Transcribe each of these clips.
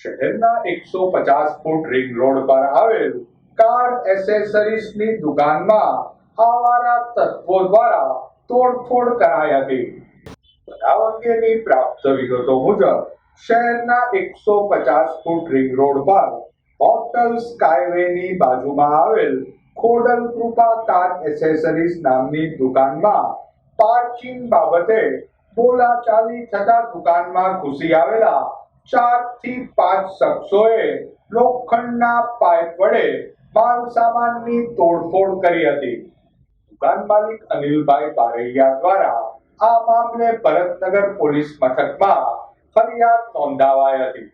શહેરના એકસો પચાસ ફૂટ રિંગ રોડ પર આવેલ કાર એસેસરીઝની દુકાનમાં આવારા તત્વો દ્વારા તોડફોડ કરાઈ હતી. બનાવ અંગેની પ્રાપ્ત વિગતો મુજબ, શહેરના એકસો પચાસ ફૂટ રિંગ રોડ પર હોટલ સ્કાયવેની બાજુમાં આવેલ ખોડલ કૃપા કાર એસેસરીઝ નામની દુકાનમાં પાર્કિંગ બાબતે બોલાચાલી થતા દુકાનમાં ઘૂસી આવેલા ચારથી પાંચ શખ્સોએ લોખંડના પાઇપ વડે માલ સામાનની તોડફોડ કરી હતી. દુકાન માલિક અનિલભાઈ બારૈયા દ્વારા આ મામલે ભરતનગર પોલીસ મથકમાં ફરિયાદ નોંધાવાઈ હતી.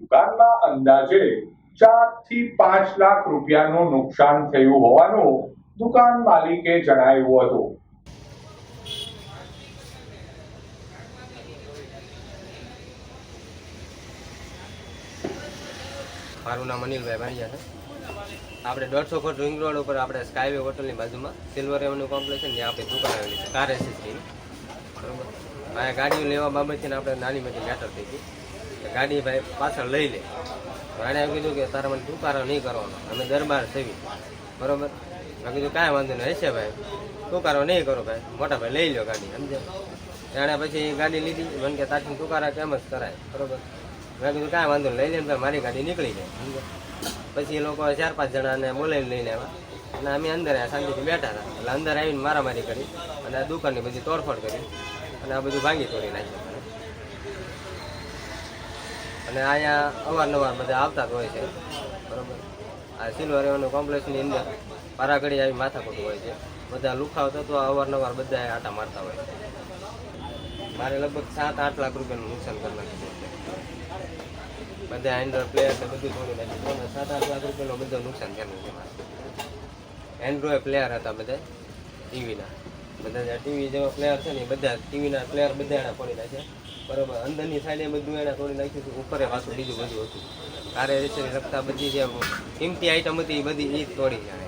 દુકાનમાં અંદાજે ચારથી પાંચ લાખ રૂપિયાનું નુકસાન થયું હોવાનું દુકાન માલિકે જણાવ્યું હતું. મારું નામ અનિલભાઈ ભાણિયા છે. આપણે દોઢસો ફૂટ રિંગ રોડ ઉપર આપણે સ્કાયવે હોટલની બાજુમાં સિલ્વર રેવન્યુ કોમ્પ્લેક્સ ત્યાં આપણે દુકાન આવેલી છે કાર એસેસરીની બરોબર? અહીંયા ગાડીઓ લેવા બાબતે આપણે નાની મોટી મેટર થઈ ગઈ. ગાડી ભાઈ પાછળ લઈ લે. ભાણે કીધું કે તારા મને ટૂંકારો નહીં કરવાનો, અમે દરબાર થવી બરોબર? મેં કીધું કાંઈ વાંધો નહીં, હશે ભાઈ. ટૂંકારો નહીં કરો ભાઈ. મોટા ભાઈ લઈ લો ગાડી સમજે એણે પછી ગાડી લીધી. મને કે તાથી ટૂંકારા કેમ જ કરાય? બરોબર? મેં કીધું, કાંઈ વાંધો લઈ લે મારી ગાડી નીકળી જાય. પછી એ લોકો ચાર પાંચ જણાને બોલાવીને લઈને આવ્યા. અને અમે અંદર શાંતિથી બેઠા હતા. એટલે અંદર આવીને મારામારી કરી અને આ દુકાનની બધી તોડફોડ કરી અને આ બધું ભાંગી તોડી નાખ્યું. અને અહીંયા અવારનવાર બધા આવતા જ હોય છે. બરાબર? આ સિલ્વર કોમ્પ્લેક્સની અંદર પારાગડી આવી માથાકૂટ હોય છે. બધા લુખાવ તો અવારનવાર બધા આટા મારતા હોય મારે લગભગ સાત આઠ લાખ રૂપિયાનું નુકસાન કરી નાખ્યું છે. બધા એન્ડ્રોઈડ પ્લેયર ને બધું તોડી નાખ્યું તો સાત આઠ લાખ રૂપિયાનું બધું નુકસાન થયેલું છે મારે. એન્ડ્રોઈડ પ્લેયર હતા બધા ટીવીના બધા ટીવી જેવા પ્લેયર છે ને બધા ટીવીના પ્લેયર બધા એના તોડી નાખ્યા. બરાબર, અંદરની સાઈડે બધું એને તોડી નાખ્યું હતું, ઉપરે પાછું બીજું બધું હતું. કારે રેસરી રક્ષા બધી જે કિંમતી આઈટમ હતી એ બધી એ જ તોડી છે એણે.